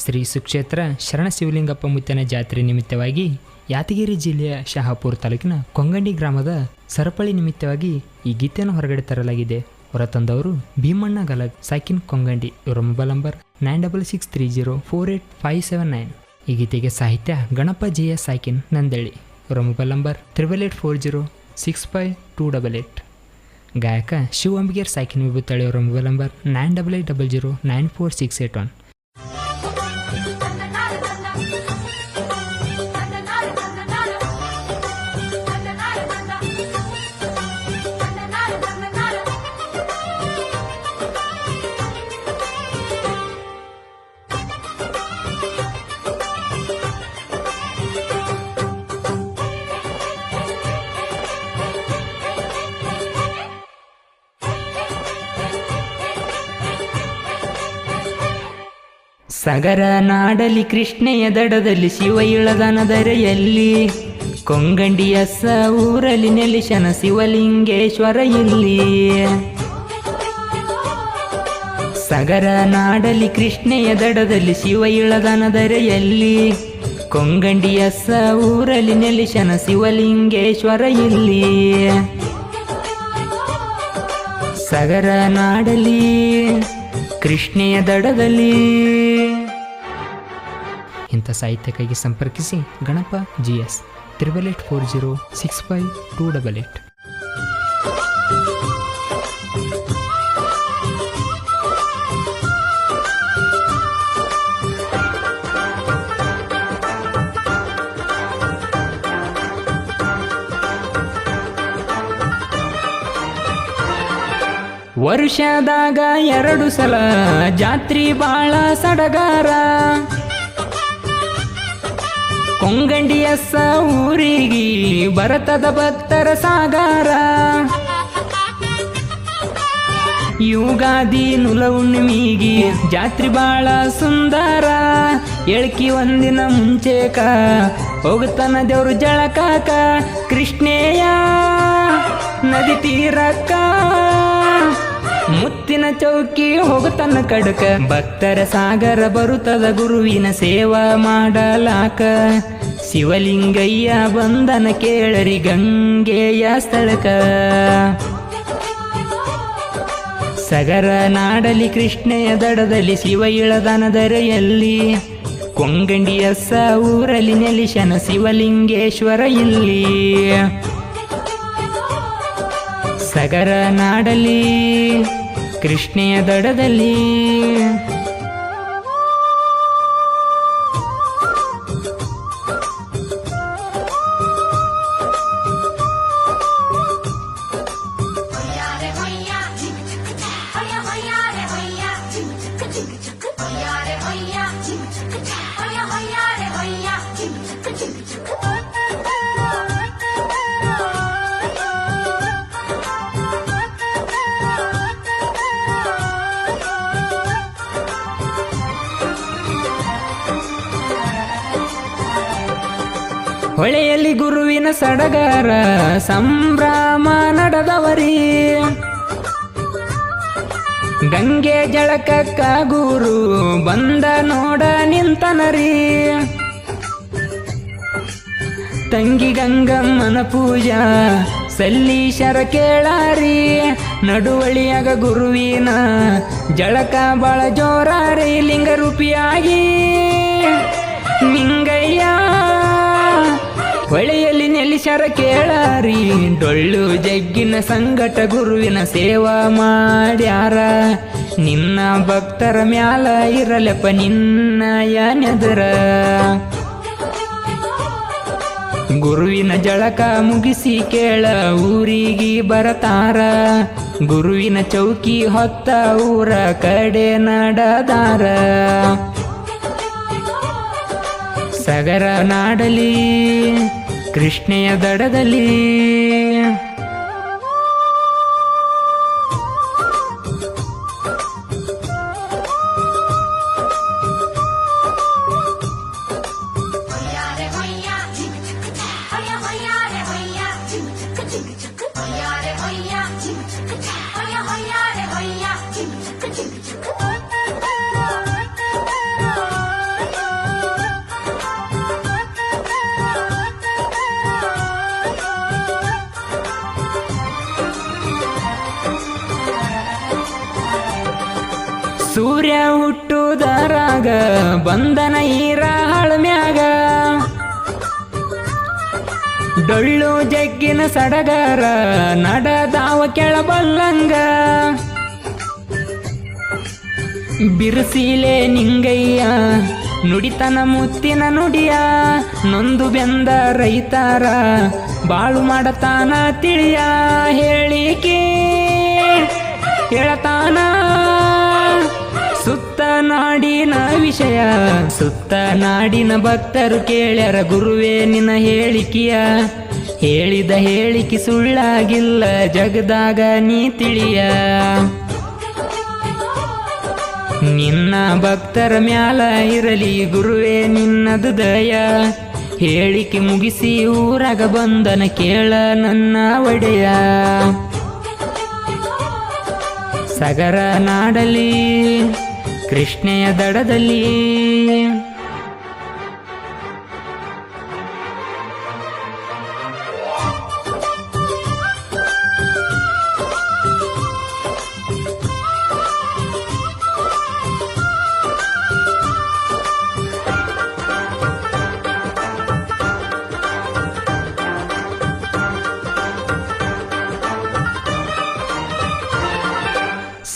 ಶ್ರೀ ಸುಕ್ಷೇತ್ರ ಶರಣ ಶಿವಲಿಂಗಪ್ಪ ಮುತ್ತನ ಜಾತ್ರೆ ನಿಮಿತ್ತವಾಗಿ ಯಾದಗಿರಿ ಜಿಲ್ಲೆಯ ಶಹಾಪುರ ತಾಲೂಕಿನ ಕೊಂಗಂಡಿ ಗ್ರಾಮದ ಸರಪಳಿ ನಿಮಿತ್ತವಾಗಿ ಈ ಗೀತೆಯನ್ನು ಹೊರಗಡೆ ತರಲಾಗಿದೆ. ಹೊರತಂದವರು ಭೀಮಣ್ಣ ಗಲಗ್, ಸಾಕಿನ್ ಕೊಂಗಂಡಿ ಇವರ mobile number nine double six three zero four eight five seven nine. ಈ ಗೀತೆಗೆ ಸಾಹಿತ್ಯ ಗಣಪ ಜಿಯ ಎಸ್ ಸಾಕಿನ್ ನಂದಳ್ಳಿ ಇವರ mobile number triple eight four zero six five two double eight. ಗಾಯಕ ಶಿವ ಅಂಬಿಗೇರ್ ಸಾಕಿನ್ ವಿಭೂತಳಿ ಅವರ mobile number nine double eight double zero nine four six eight one. Sagara ನಾಡಲಿ ಕೃಷ್ಣೆಯ ದಡದಲ್ಲಿ ಶಿವ ಇಳದನ ದರೆಯಲ್ಲಿ, ಕೊಂಗಂಡಿಯ ಸ ಊರಲ್ಲಿ ನೆಲಿಶನ ಶಿವಲಿಂಗೇಶ್ವರ ಇಲ್ಲಿ ಸಗರ ನಾಡಲಿ ಕೃಷ್ಣೆಯ ದಡದಲ್ಲಿ ಶಿವ ಇಳದನ ದರೆಯಲ್ಲಿ, ಕೊಂಗಂಡಿಯ ಸ ಊರಲ್ಲಿ ನೆಲಿಶನ ಶಿವಲಿಂಗೇಶ್ವರ ಇಲ್ಲಿ ಸಗರ ನಾಡಲಿ ಕೃಷ್ಣೆಯ ದಡದಲ್ಲಿ. ಇಂಥ ಸಾಹಿತ್ಯಕ್ಕಾಗಿ ಸಂಪರ್ಕಿಸಿ Ganapa G S, triple eight four zero six five two double eight. ವರ್ಷದಾಗ ಎರಡು ಸಲ ಜಾತ್ರಿ ಬಾಳ ಸಡಗಾರ. ಕೊಂಗಂಡಿಯ ಸ ಊರಿಗೆ ಭರತದ ಭಕ್ತರ ಸಾಗಾರ. ಯುಗಾದಿ ನುಲ ಹುಣ್ಣಿಮಿಗಿ ಜಾತ್ರಿ ಬಾಳ ಸುಂದರ. ಎಳ್ಕಿ ಒಂದಿನ ಮುಂಚೆಕ ಹೋಗುತ್ತಾನ ದೇವ್ರು ಜಳಕಾಕ. ಕೃಷ್ಣೇಯ, ನದಿ ತೀರಕ್ಕ ಮುತ್ತಿನ ಚೌಕಿ ಹೋಗುತ್ತನ ಕಡಕ. ಭಕ್ತರ ಸಾಗರ ಬರುತ್ತದ ಗುರುವಿನ ಸೇವಾ ಮಾಡಲಾಕ. ಶಿವಲಿಂಗಯ್ಯ ಬಂದನ ಕೇಳರಿ ಗಂಗೆಯ ಸ್ಥಳಕ. ಸಗರ ನಾಡಲಿ ಕೃಷ್ಣೆಯ ದಡದಲ್ಲಿ ಶಿವ ಇಳದನ ದರೆಯಲ್ಲಿ. ಕೊಂಗಂಡಿಯ ಊರಲ್ಲಿ ನೆಲಿಶನ ಶಿವಲಿಂಗೇಶ್ವರ ಇಲ್ಲಿ. ಸಗರ ನಾಡಲಿ ಕೃಷ್ಣೆಯ ದಡದಲ್ಲಿ ಹೊಳೆಯಲ್ಲಿ ಗುರುವಿನ ಸಡಗರ ಸಂಭ್ರಮ ನಡೆದವರಿ. ಗಂಗೆ ಜಳಕಕ್ಕ ಗುರು ಬಂದ ನೋಡ ನಿಂತನರಿ. ತಂಗಿ ಗಂಗಮ್ಮನ ಪೂಜಾ ಸಲ್ಲೀಶರ ಕೇಳಾರಿ. ನಡುವಳಿಯಾಗ ಗುರುವಿನ ಜಳಕ ಬಾಳ ಜೋರಾರಿ ಲಿಂಗ ರೂಪಿಯಾಗಿ ನಿಂಗಯ್ಯ ಹೊಳೆಯಲ್ಲಿ ನೆಲೆಸರ ಕೇಳಾರಿ. ಡೊಳ್ಳು ಜಗ್ಗಿನ ಸಂಗಟ ಗುರುವಿನ ಸೇವಾ ಮಾಡ್ಯಾರ. ನಿನ್ನ ಭಕ್ತರ ಮ್ಯಾಲ ಇರಲಪ್ಪ ನಿನ್ನ ಯಾನೆದರ ಗುರುವಿನ ಜಳಕ ಮುಗಿಸಿ ಕೇಳ ಊರಿಗೆ ಬರತಾರ. ಗುರುವಿನ ಚೌಕಿ ಹೊತ್ತ ಊರ ಕಡೆ ನಡದಾರ. ಸಗರ ನಾಡಲಿ ಕೃಷ್ಣೆಯ ದಡದಲ್ಲಿ. ಸೂರ್ಯ ಹುಟ್ಟುದರಾಗ ಬಂದನ ಈರ ಹಳಮ್ಯಾಗ ಡೊಳ್ಳು ಜಗ್ಗಿನ ಸಡಗರ, ನಡದಾವ ಕೆಳಬಲ್ಲಂಗ ಬಿರುಸಿಲೆ ನಿಂಗಯ್ಯ, ನುಡಿತನ ಮುತ್ತಿನ ನುಡಿಯ, ನೊಂದು ಬೆಂದ ರೈತಾರ, ಬಾಳು ಮಾಡತಾನ ತಿಳಿಯ. ಹೇಳಿಕೆ ಹೇಳ್ತಾನ ವಿಷಯ. ಸುತ್ತ ನಾಡಿನ ಭಕ್ತರು ಕೇಳ್ಯಾರ, ಗುರುವೇ, ನಿನ್ನ ಹೇಳಿಕೆಯ ಹೇಳಿದ ಹೇಳಿಕೆ ಸುಳ್ಳಾಗಿಲ್ಲ, ಜಗದಾಗ ನೀ ತಿಳಿಯ. ನಿನ್ನ ಭಕ್ತರ ಮ್ಯಾಲ ಇರಲಿ, ಗುರುವೇ, ನಿನ್ನದು ದಯ. ಹೇಳಿಕೆ ಮುಗಿಸಿ ಊರಾಗ ಬಂದನ ಕೇಳ ನನ್ನ ಒಡೆಯ. ಸಗರ ನಾಡಲಿ ಕೃಷ್ಣೆಯ ದಡದಲ್ಲಿ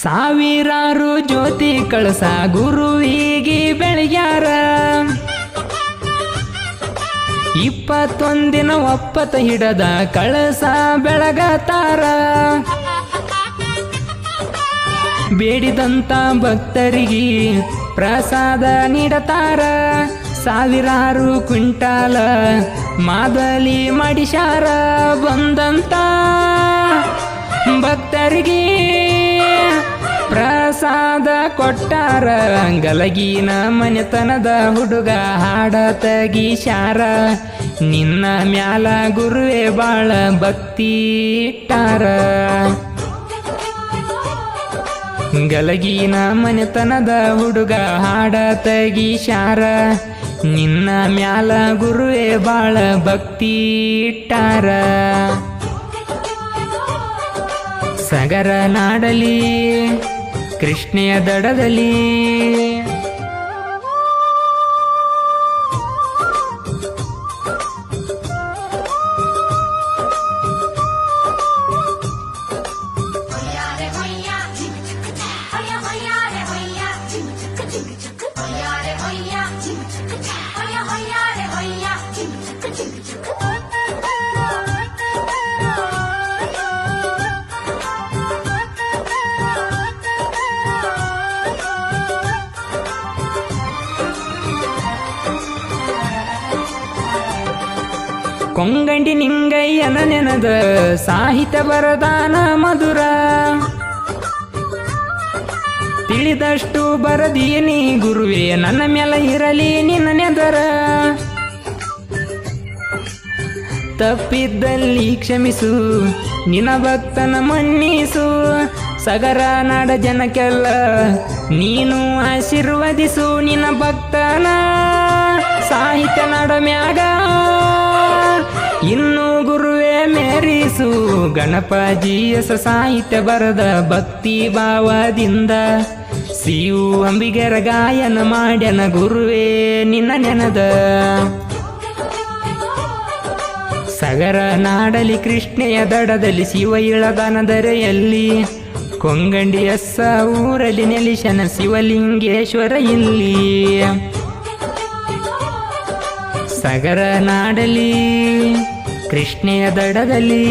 ಸಾವಿರಾರು ಜ್ಯೋತಿ ಕಳಸ ಗುರು ಹೀಗೆ ಬೆಳೆಯಾರ. ಇಪ್ಪತ್ತೊಂದಿನ ಒಪ್ಪತ್ತ ಹಿಡದ ಕಳಸ ಬೆಳಗತಾರ. ಬೇಡಿದಂತ ಭಕ್ತರಿಗೆ ಪ್ರಸಾದ ನೀಡತಾರ. ಸಾವಿರಾರು ಕ್ವಿಂಟಾಲ ಮಾದಲಿ ಮಾಡಿಸ್ಯಾರ ಬಂದಂತ ಭಕ್ತರಿಗೆ. ಪ್ರಸಾದ ಕೊಟ್ಟಾರ ಗಲಗಿನ ಮನೆತನದ ಹುಡುಗ ಹಾಡ ತಗೀಶಾರ. ನಿನ್ನ ಮ್ಯಾಲ ಗುರುವೆ ಬಾಳ ಭಕ್ತಿ ಇಟ್ಟಾರ. ಗಲಗಿನ ಮನೆತನದ ಹುಡುಗ ಹಾಡ ತಗೀಶಾರ. ನಿನ್ನ ಮ್ಯಾಲ ಗುರುವೆ ಬಾಳ ಭಕ್ತಿ ಇಟ್ಟಾರ. ಸಗರ ನಾಡಲಿ ಕೃಷ್ಣೆಯ ದಡದಲ್ಲಿ Hoyare ಕೊಂಗಂಡಿ ನಿಂಗಯ್ಯನ ನೆನದ ಸಾಹಿತ್ಯ ಬರದಾನ ಮಧುರ. ತಿಳಿದಷ್ಟು ಬರದೀನಿ ಗುರುವೇ, ನನ್ನ ಮೇಲೆ ಇರಲಿ ನಿನ್ನ ನೆದರ. ತಪ್ಪಿದ್ದಲ್ಲಿ ಕ್ಷಮಿಸು, ನಿನ್ನ ಭಕ್ತನ ಮನ್ನಿಸು. ಸಗರ ನಾಡ ಜನಕ್ಕೆಲ್ಲ ನೀನು ಆಶೀರ್ವದಿಸು, ನಿನ್ನ ಭಕ್ತನ ಸಾಹಿತ್ಯ ನಾಡ ಮ್ಯಾಗ. ಇನ್ನು ಗುರುವೇ ಮೇರಿಸು ಗಣಪಜಿಯಸ ಸಾಹಿತ್ಯ ಬರದ ಭಕ್ತಿ ಭಾವದಿಂದ. ಸಿಯು ಅಂಬಿಗರ ಗಾಯನ ಮಾಡ್ಯನ ಗುರುವೇ ನಿನ್ನ ನೆನದ. ಸಗರ ನಾಡಲಿ ಕೃಷ್ಣೆಯ ದಡದಲ್ಲಿ ಶಿವ ಇಳಗಾನದರೆಯಲ್ಲಿ ಕೊಂಗಂಡಿ ಎಸ್ಸ ಊರಲ್ಲಿ ನೆಲಿಶನ ಶಿವಲಿಂಗೇಶ್ವರ ಇಲ್ಲಿ. ಸಗರ ನಾಡಲಿ ಕೃಷ್ಣೆಯ ದಡದಲ್ಲಿ.